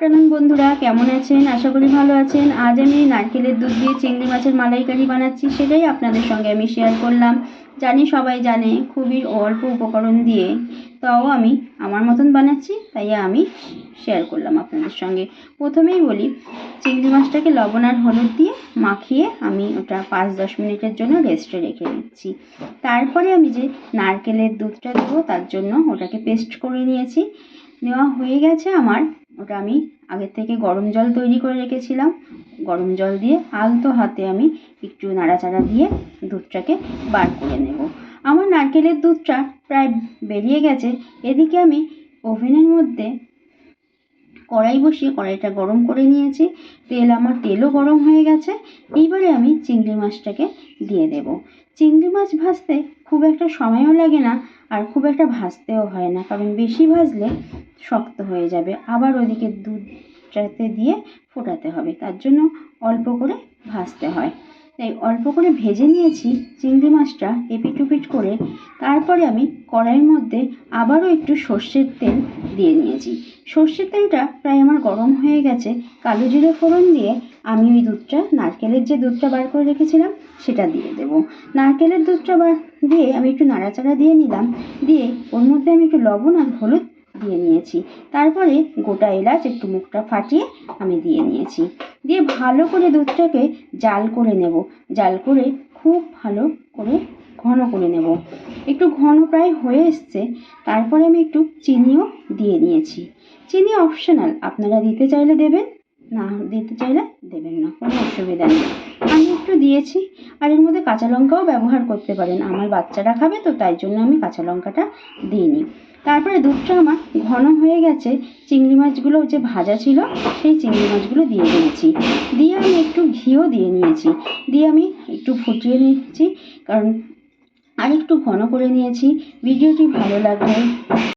Afternoon বন্ধুরা, কেমন আছেন? আশা করি ভালো আছেন। আজ আমি নারকেলের দুধ দিয়ে চিংড়ি মাছের মালাইকারি বানাচ্ছি, সেটাই আপনাদের সঙ্গে আমি শেয়ার করলাম। জানি সবাই জানে, খুবই অল্প উপকরণ দিয়ে তাও আমি আমার মতন বানাচ্ছি, তাই আমি শেয়ার করলাম আপনাদের সঙ্গে। প্রথমেই বলি, চিংড়ি মাছটাকে লবণ আর হলুদ দিয়ে মাখিয়ে আমি ওটা পাঁচ দশ মিনিটের জন্য রেস্টে রেখে দিচ্ছি। তারপরে আমি যে নারকেলের দুধটা দেবো, তার জন্য ওটাকে পেস্ট করে নিয়েছি। নেওয়া হয়ে গেছে আমার ওটা আমি আগের থেকে গরম জল তৈরি করে রেখেছিলাম। গরম জল দিয়ে আলতো হাতে আমি একটু নাড়াচাড়া দিয়ে দুধটাকে বার করে নেব। আমার নারকেলের দুধটা প্রায় বেরিয়ে গেছে। এদিকে আমি ওভেনের মধ্যে কড়াই বসিয়ে কড়াইটা গরম করে নিয়েছি। তেল আমার তেলও গরম হয়ে গেছে। এইবারে আমি চিংড়ি মাছটাকে দিয়ে দেব। চিংড়ি মাছ ভাজতে খুব একটা সময়ও লাগে না আর খুব একটা ভাজতেও হয় না। কারণ বেশি ভাজলে শক্ত হয়ে যাবে। আবার ওদিকে দুধটাতে দিয়ে ফোটাতে হবে। তার জন্য অল্প করে ভাজতে হয়। তাই অল্প করে ভেজে নিয়েছি চিংড়ি মাছটা এপিট ওপিট করে। তারপরে আমি কড়াইয়ের মধ্যে আবারও একটু সর্ষের তেল দিয়ে নিয়েছি। সর্ষের তেলটা প্রায় আমার গরম হয়ে গেছে। কালো জিরে ফোড়ন দিয়ে আমি ওই দুধটা, নারকেলের যে দুধটা বার করে রেখেছিলাম, সেটা দিয়ে দেবো। নারকেলের দুধটা বার দিয়ে আমি একটু নাড়াচাড়া দিয়ে নিলাম। দিয়ে ওর মধ্যে আমি একটু লবণ আর হলুদ দিয়ে নিয়েছি। তারপরে গোটা এলাচ একটু মুখটা ফাটিয়ে আমি দিয়ে নিয়েছি। দিয়ে ভালো করে দুধটাকে জাল করে নেব। জাল করে খুব ভালো করে ঘন করে নেব। একটু ঘন প্রায় হয়ে এসছে। তারপরে আমি একটু চিনিও দিয়ে নিয়েছি। চিনি অপশনাল আপনারা দিতে চাইলে দেবেন, না দিতে চাইলে দেবেন না। কোনো অসুবিধা নেই। আমি একটু দিয়েছি। আর এর মধ্যে কাঁচা লঙ্কাও ব্যবহার করতে পারেন। আমার বাচ্চারা খাবে তো, তাই জন্য আমি কাঁচা লঙ্কাটা দিইনি। তারপরে দুধটা আমার ঘন হয়ে গেছে, চিংড়ি মাছগুলো যে ভাজা ছিল, সেই চিংড়ি মাছগুলো দিয়ে দিয়েছি। দিয়ে আমি একটু ঘিও দিয়ে নিয়েছি। দিয়ে আমি একটু ফুটিয়ে নিচ্ছি, কারণ আর একটু ঘন করে নিয়েছি। ভিডিওটি ভালো লাগলে